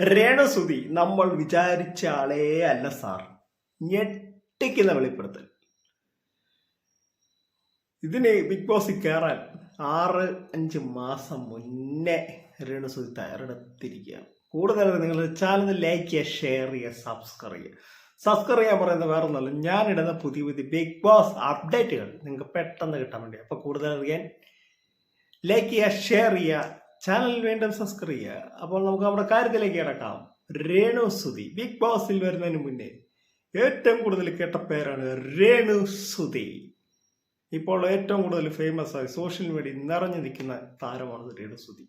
രേണുസുതി നമ്മൾ വിചാരിച്ച ആളേ അല്ല സാർ. ഞെട്ടിക്കുന്ന വെളിപ്പെടുത്തൽ. ഇതിന് ബിഗ് ബോസിൽ കയറാൻ ആറ് അഞ്ച് മാസം മുന്നേ രേണസുതി തയ്യാറെടുത്തിരിക്കുകയാണ്. കൂടുതൽ നിങ്ങൾ ചാനൽ ലൈക്ക് ചെയ്യുക ഷെയർ ചെയ്യുക സബ്സ്ക്രൈബ് ചെയ്യുക. സബ്സ്ക്രൈബ് ചെയ്യാൻ പറയുന്നത് വേറെ ഒന്നല്ല ഞാനിടുന്ന പുതിയ പുതിയ ബിഗ് ബോസ് അപ്ഡേറ്റുകൾ നിങ്ങൾക്ക് പെട്ടെന്ന് കിട്ടാൻ വേണ്ടി അപ്പോൾ കൂടുതൽ അറിയാൻ ലൈക്ക് ചെയ്യുക ഷെയർ ചെയ്യുക ചാനൽ വീണ്ടും സബ്സ്ക്രൈബ് ചെയ്യുക. അപ്പോൾ നമുക്ക് നമ്മുടെ കാര്യത്തിലേക്ക് കിടക്കാം. രേണു സുതി ബിഗ് ബോസിൽ വരുന്നതിന് മുന്നേ ഏറ്റവും കൂടുതൽ കേട്ട പേരാണ് രേണു സുതി ഇപ്പോൾ ഏറ്റവും കൂടുതൽ ഫേമസ് ആയി സോഷ്യൽ മീഡിയ നിറഞ്ഞു നിൽക്കുന്ന താരമാണ് രേണു സുതി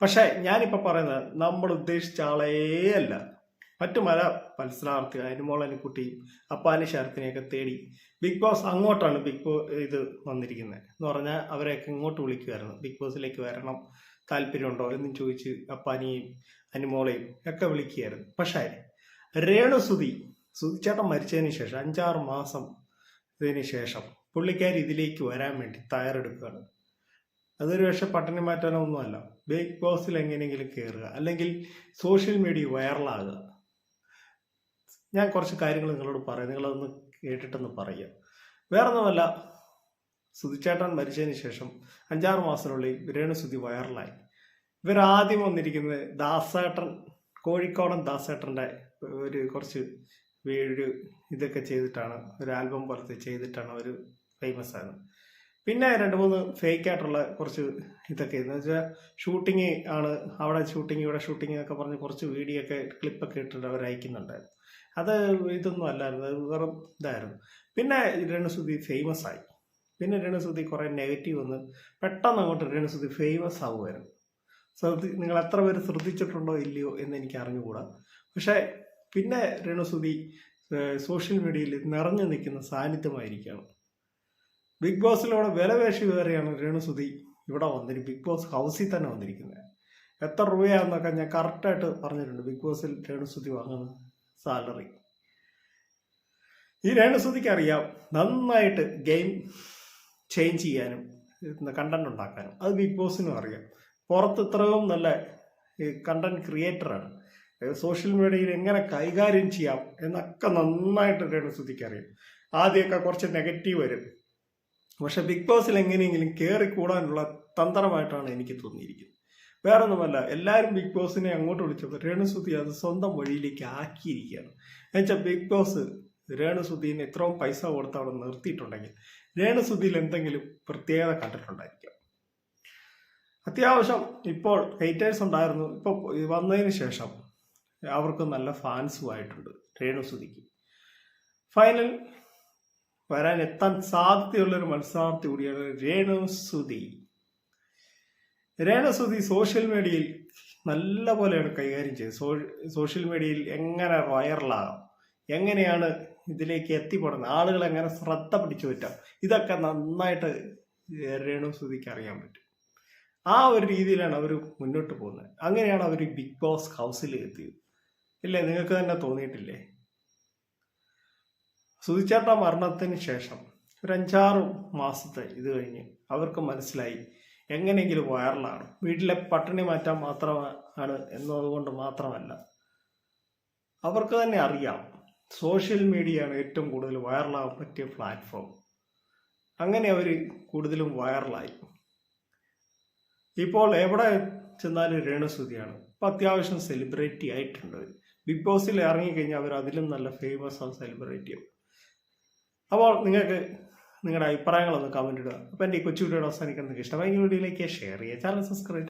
പക്ഷേ ഞാനിപ്പോൾ പറയുന്നത് നമ്മൾ ഉദ്ദേശിച്ച ആളേ അല്ല. മറ്റു പല മത്സരാർത്ഥി അനുമോളനുക്കുട്ടിയും അപ്പാനി ശരത്തിനെയൊക്കെ തേടി ബിഗ് ബോസ് അങ്ങോട്ടാണ് ബിഗ് ബോ ഇത് വന്നിരിക്കുന്നത്. എന്ന് പറഞ്ഞാൽ അവരെയൊക്കെ ഇങ്ങോട്ട് വിളിക്കുമായിരുന്നു. ബിഗ് ബോസിലേക്ക് വരണം. താല്പര്യമുണ്ടോ? എന്നും ചോദിച്ച് അപ്പാനിയും അനുമോളെയും ഒക്കെ വിളിക്കുകയായിരുന്നു പക്ഷേ രേണുസുതി സുതിച്ചേട്ടൻ മരിച്ചതിന് ശേഷം അഞ്ചാറ് മാസം ഇതിന് ശേഷം പുള്ളിക്കാരി ഇതിലേക്ക് വരാൻ വേണ്ടി തയ്യാറെടുക്കുകയാണ്. അതൊരു പക്ഷെ പട്ടിണി മാറ്റാനോ ഒന്നുമല്ല ബിഗ് ബോസിൽ എങ്ങനെയെങ്കിലും കയറുക. അല്ലെങ്കിൽ സോഷ്യൽ മീഡിയ വൈറലാകുക ഞാൻ കുറച്ച് കാര്യങ്ങൾ നിങ്ങളോട് പറയാം. നിങ്ങളതൊന്ന് കേട്ടിട്ടൊന്ന് പറയുക. വേറൊന്നുമല്ല സുധിച്ചേട്ടൻ മരിച്ചതിന് ശേഷം അഞ്ചാറ് മാസത്തിനുള്ളിൽ രേണുസുതി വൈറലായി. ഇവരാദ്യം വന്നിരിക്കുന്നത് ദാസേട്ടൻ കോഴിക്കോടൻ ദാസേട്ടന്റെ ഒരു കുറച്ച് വീട് ഇതൊക്കെ ചെയ്തിട്ടാണ് ഒരു ആൽബം പോലത്തെ ചെയ്തിട്ടാണ് അവർ ഫേമസ് ആയത് പിന്നെ രണ്ട് മൂന്ന് ഫേക്ക് ആയിട്ടുള്ള കുറച്ച് ഇതൊക്കെ എന്ന് വെച്ചാൽ ഷൂട്ടിങ് ആണ് അവിടെ ഷൂട്ടിങ് ഇവിടെ ഷൂട്ടിങ് എന്നൊക്കെ പറഞ്ഞ് കുറച്ച് വീഡിയോ ഒക്കെ ക്ലിപ്പൊക്കെ ഇട്ടിട്ട് അവർ അയക്കുന്നുണ്ടായിരുന്നു അത് ഇതൊന്നും അല്ലായിരുന്നു. അത് വെറും ഇതായിരുന്നു. പിന്നെ രേണുസുതി ഫേമസ് ആയി. പിന്നെ രേണുസുതി കുറേ നെഗറ്റീവ് വന്ന് പെട്ടെന്ന് അങ്ങോട്ട് രേണുസുതി ഫേമസ് ആവുമായിരുന്നു ശ്രദ്ധി നിങ്ങൾ എത്ര പേര് ശ്രദ്ധിച്ചിട്ടുണ്ടോ ഇല്ലയോ എന്ന് എനിക്ക് അറിഞ്ഞുകൂടാ. പക്ഷേ പിന്നെ രേണുസുതി സോഷ്യൽ മീഡിയയിൽ നിറഞ്ഞു നിൽക്കുന്ന സാന്നിധ്യമായിരിക്കുകയാണ്. ബിഗ് ബോസിലൂടെ വിലവേഷി കയറിയാണ് രേണുസുതി ഇവിടെ വന്നിരിക്കും ബിഗ് ബോസ് ഹൗസിൽ തന്നെ വന്നിരിക്കുന്നത്. എത്ര രൂപയാണെന്നൊക്കെ ഞാൻ കറക്റ്റായിട്ട് പറഞ്ഞിട്ടുണ്ട്. ബിഗ് ബോസിൽ രേണുസുതി വാങ്ങുന്ന സാലറി. ഈ രേണുസുതിക്ക് അറിയാം നന്നായിട്ട് ഗെയിം ചേഞ്ച് ചെയ്യാനും കണ്ടന്റ് ഉണ്ടാക്കാനും. അത് ബിഗ് ബോസിനും അറിയാം. പുറത്ത് ഇത്രയും നല്ല കണ്ടന്റ് ക്രിയേറ്ററാണ് സോഷ്യൽ മീഡിയയിൽ എങ്ങനെ കൈകാര്യം ചെയ്യാം എന്നൊക്കെ നന്നായിട്ട് രേണുസുതിക്ക് അറിയാം. ആദ്യമൊക്കെ കുറച്ച് നെഗറ്റീവ് വരും. പക്ഷെ ബിഗ് ബോസിൽ എങ്ങനെയെങ്കിലും കയറി കൂടാനുള്ള തന്ത്രമായിട്ടാണ് എനിക്ക് തോന്നിയിരിക്കുന്നത്. വേറൊന്നുമല്ല എല്ലാവരും ബിഗ് ബോസിനെ അങ്ങോട്ട് വിളിച്ചപ്പോൾ രേണുസുതി അത് സ്വന്തം വഴിയിലേക്ക് ആക്കിയിരിക്കുകയാണ്. എന്നുവെച്ചാൽ ബിഗ് ബോസ് രേണുസുദീനെ ഇത്രയും പൈസ കൊടുത്ത് അവിടെ നിർത്തിയിട്ടുണ്ടെങ്കിൽ രേണുസുദിയിൽ എന്തെങ്കിലും പ്രത്യേകത കണ്ടിട്ടുണ്ടായിരിക്കാം. അത്യാവശ്യം ഇപ്പോൾ ഹെയ്റ്റേഴ്സ് ഉണ്ടായിരുന്നു. ഇപ്പോൾ വന്നതിന് ശേഷം അവർക്ക് നല്ല ഫാൻസുമായിട്ടുണ്ട് രേണുസുതിക്ക്. ഫൈനൽ വരാൻ എത്താൻ സാധ്യതയുള്ളൊരു മത്സരാർത്ഥി കൂടിയാണ് രേണുസുതി. രേണുസുതി സോഷ്യൽ മീഡിയയിൽ നല്ല പോലെയാണ് കൈകാര്യം ചെയ്തത്. സോഷ്യൽ മീഡിയയിൽ എങ്ങനെ വൈറലാകാം? എങ്ങനെയാണ് ഇതിലേക്ക് എത്തിപ്പെടുന്നത്? ആളുകൾ എങ്ങനെ ശ്രദ്ധ പിടിച്ചു പറ്റാം ഇതൊക്കെ നന്നായിട്ട് രേണുസുതിക്ക് അറിയാൻ പറ്റും. ആ ഒരു രീതിയിലാണ് അവർ മുന്നോട്ട് പോകുന്നത്. അങ്ങനെയാണ് അവർ ബിഗ് ബോസ് ഹൗസിൽ എത്തിയത്. ഇല്ലേ? നിങ്ങൾക്ക് തന്നെ തോന്നിയിട്ടില്ലേ? സുതിച്ചേട്ട മരണത്തിന് ശേഷം ഒരു അഞ്ചാറ് മാസത്തെ ഇത് കഴിഞ്ഞ് അവർക്ക് മനസ്സിലായി എങ്ങനെയെങ്കിലും വൈറലാണ്. വീട്ടിലെ പട്ടിണി മാറ്റാൻ മാത്രമാണ് എന്നതുകൊണ്ട് മാത്രമല്ല അവർക്ക് തന്നെ അറിയാം സോഷ്യൽ മീഡിയയാണ് ഏറ്റവും കൂടുതൽ വൈറലാകാൻ പറ്റിയ പ്ലാറ്റ്ഫോം. അങ്ങനെ അവർ കൂടുതലും വൈറലായി. ഇപ്പോൾ എവിടെ ചെന്നാലും രേണുസുതിയാണ്. ഇപ്പം അത്യാവശ്യം സെലിബ്രിറ്റി ആയിട്ടുണ്ട്. ബിഗ് ബോസിൽ ഇറങ്ങിക്കഴിഞ്ഞാൽ അവർ അതിലും നല്ല ഫേമസ് ആണ് സെലിബ്രിറ്റിയും. അപ്പോൾ നിങ്ങൾക്ക് നിങ്ങളുടെ അഭിപ്രായങ്ങളൊന്ന് കമന്റ് ഇടുക. അപ്പോൾ എന്റെ ഈ കൊച്ചു വീഡിയോ അവസാനിക്കുന്നത് ഇഷ്ടമായി വീഡിയോയിലേക്ക് ഷെയർ ചെയ്യുക. Channel subscribe